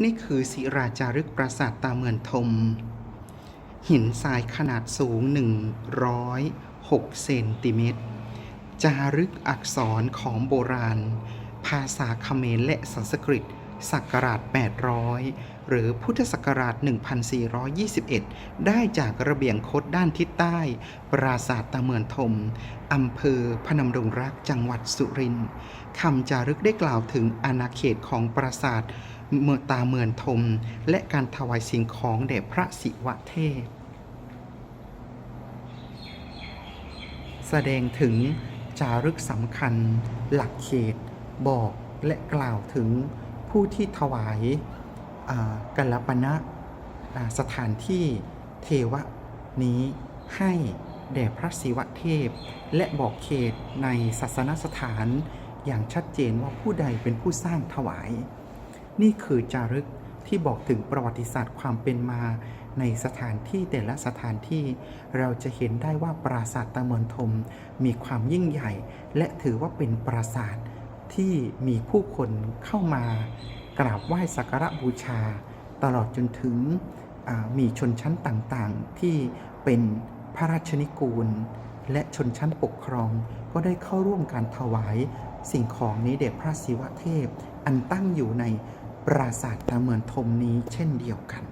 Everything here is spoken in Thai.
นี่คือศิราจารึกปราสาทตาเมือนทม หินทรายขนาดสูง 106 เซนติเมตร จารึกอักษรของโบราณ ภาษาเขมรและสันสกฤตศักราช 800 หรือพุทธศักราช 1421 ได้จากระเบียงคดด้านทิศใต้ ปราสาทตาเมือนทม อำเภอพนมดงรักจังหวัดสุรินทร์คำจารึกได้กล่าวถึงอาณาเขตของปราสาท เมือตาเมือนทม และการถวายสิ่งของแด่พระศิวะเทพ แสดงถึงจารึกสำคัญ หลักเขต บอกและกล่าวถึงผู้ที่ถวายกัลปณะอ่าสถานที่เทวะนี้ให้แด่พระศิวะเทพ และบอกเขตในศาสนสถานอย่างชัดเจนว่าผู้ใดเป็นผู้สร้างถวาย นี่คือจารึกที่บอกถึงประวัติศาสตร์ความเป็นมาในสถานที่แต่ละสถานที่ เราจะเห็นได้ว่าปราสาทตะเมือนทมมีความยิ่งใหญ่ และถือว่าเป็นปราสาทที่มีผู้คนเข้ามากราบไหว้สักการะบูชา ตลอดจนถึงมีชนชั้นต่างๆ ที่เป็นพระราชนิกูล และชนชั้นปกครองก็ได้เข้าร่วมการถวายสิ่งของนี้แด่พระศิวะเทพ อันตั้งอยู่ใน ปราสาทตะเหมือนทมนี้เช่นเดียวกัน